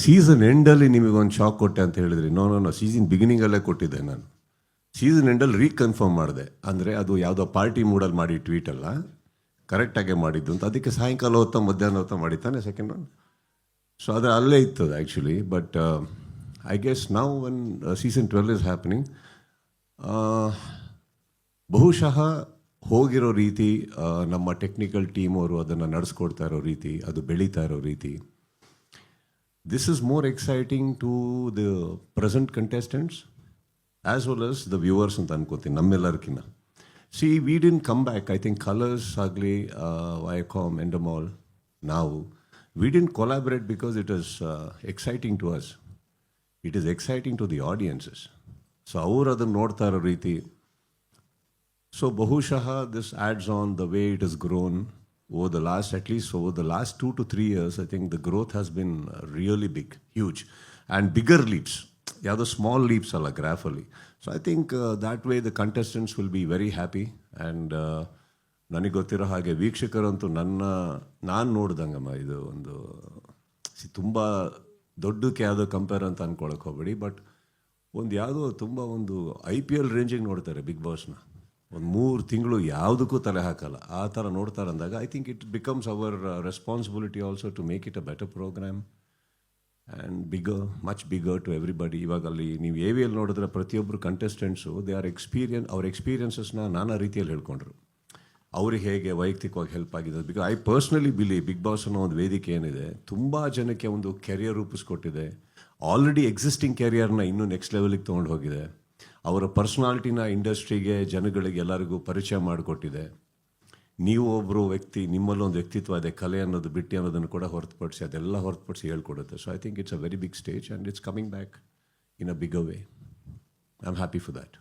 Season ಎಂಡಲ್ಲಿ ನಿಮಗೊಂದು shock ಕೊಟ್ಟೆ ಅಂತ ಹೇಳಿದ್ರಿ. ನೋ ನೋ ನೋ ಸೀಸನ್ ಬಿಗಿನಿಂಗಲ್ಲೇ ಕೊಟ್ಟಿದ್ದೆ ನಾನು. ಸೀಸನ್ ಎಂಡಲ್ಲಿ ರೀಕನ್ಫರ್ಮ್ ಮಾಡಿದೆ. ಅಂದರೆ ಅದು ಯಾವುದೋ ಪಾರ್ಟಿ ಮೂಡಲ್ಲಿ ಮಾಡಿ ಟ್ವೀಟ್ ಅಲ್ಲ. ಕರೆಕ್ಟಾಗೆ ಮಾಡಿದ್ದು ಅಂತ. ಅದಕ್ಕೆ ಸಾಯಂಕಾಲ ಹೊತ್ತ ಮಧ್ಯಾಹ್ನ ಹೊತ್ತ ಮಾಡಿದ್ದಾನೆ ಸೆಕೆಂಡ್ ಒನ್ ಸೊ ಅದು ಅಲ್ಲೇ ಇತ್ತು ಆ್ಯಕ್ಚುಲಿ ಬಟ್ ಐ ಗೆಸ್ ನಾವು one season twelve is happening ಬಹುಶಃ ಹೋಗಿರೋ ರೀತಿ ನಮ್ಮ ಟೆಕ್ನಿಕಲ್ ಟೀಮ್ ಅವರು ಅದನ್ನು ನಡೆಸ್ಕೊಡ್ತಾ ಇರೋ ರೀತಿ, ಅದು ಬೆಳೀತಾ ಇರೋ ರೀತಿ this is more exciting to the present contestants as well as the viewers ಅಂತ ಅನ್ಕೋತೀನಿ ನಮ್ಮೆಲ್ಲರಿಗಿನ್ನ see we didn't come back I think Colors ಆಗಲಿ ವೈಕಾಮ್ ಎಂಡಮಾಲ್ ನಾವು we didn't collaborate because it is exciting to us it is exciting to the audiences so ಅವ್ರು ಅದನ್ನು ನೋಡ್ತಾ ಇರೋ ರೀತಿ So Bahushaha, this adds on the way it has grown over the last, at least over the last two to three years. I think the growth has been uh, really big, huge, and bigger leaps. Yeah, the small leaps are like graphically. So I think uh, that way the contestants will be very happy and. Uh, ನನಗೆ ಗೊತ್ತಿರೋ ಹಾಗೆ ವೀಕ್ಷಕರಂತೂ ನನ್ನ ನಾನು ನೋಡ್ದಂಗಮ್ಮ ಇದು ಒಂದು ತುಂಬ ದೊಡ್ಡಕ್ಕೆ ಯಾವುದೋ compare ಅಂತ ಅನ್ಕೊಳಕ್ಕೆ ಹೋಗ್ಬೇಡಿ ಬಟ್ ಒಂದು ಯಾವುದೋ ತುಂಬ ಒಂದು ಐ ಪಿ ಎಲ್ ರೇಂಜಿಗೆ ನೋಡ್ತಾರೆ ಬಿಗ್ ಬಾಸ್ನ ಒಂದು ಮೂರು ತಿಂಗಳು ಯಾವುದಕ್ಕೂ ತಲೆ ಹಾಕಲ್ಲ. ಆ ಥರ ನೋಡ್ತಾರೆ ಅಂದಾಗ I think it becomes our responsibility also to make it a better programme and bigger much bigger to everybody ಇವಾಗ ಅಲ್ಲಿ ನೀವು ಎ ವಿ ಎಲ್ ನೋಡಿದ್ರೆ ಪ್ರತಿಯೊಬ್ಬರು ಕಂಟೆಸ್ಟೆಂಟ್ಸು ದೇ ಆರ್ ಎಕ್ಸ್ಪೀರಿಯನ್ಸ್ ಅವ್ರ ಎಕ್ಸ್ಪೀರಿಯನ್ಸಸ್ನ ನಾನಾ ರೀತಿಯಲ್ಲಿ ಹೇಳ್ಕೊಂಡ್ರು. ಅವ್ರಿಗೆ ಹೇಗೆ ವೈಯಕ್ತಿಕವಾಗಿ ಹೆಲ್ಪ್ ಆಗಿದೆ because I personally believe Bigg Boss ಅನ್ನೋ ಒಂದು ವೇದಿಕೆ ಏನಿದೆ, ತುಂಬ ಜನಕ್ಕೆ ಒಂದು ಕೆರಿಯರ್ ರೂಪಿಸ್ಕೊಟ್ಟಿದೆ. ಆಲ್ರೆಡಿ ಎಕ್ಸಿಸ್ಟಿಂಗ್ ಕೆರಿಯರ್ನ ಇನ್ನೂ ನೆಕ್ಸ್ಟ್ ಲೆವೆಲಿಗೆ ತೊಗೊಂಡು ಹೋಗಿದೆ. ಅವರ ಪರ್ಸ್ನಾಲಿಟಿನ ಇಂಡಸ್ಟ್ರಿಗೆ ಜನಗಳಿಗೆ ಎಲ್ಲರಿಗೂ ಪರಿಚಯ ಮಾಡಿಕೊಟ್ಟಿದೆ. ನೀವು ಒಬ್ಬರು ವ್ಯಕ್ತಿ ನಿಮ್ಮಲ್ಲೊಂದು ವ್ಯಕ್ತಿತ್ವ ಇದೆ, ಕಲೆ ಅನ್ನೋದು, ಬಿಟ್ಟು ಅನ್ನೋದನ್ನು ಕೂಡ ಹೊರತುಪಡಿಸಿ ಅದೆಲ್ಲ ಹೊರತುಪಡಿಸಿ ಹೇಳ್ಕೊಡುತ್ತೆ. So I think it's a very big stage and it's coming back in a big way I am happy for that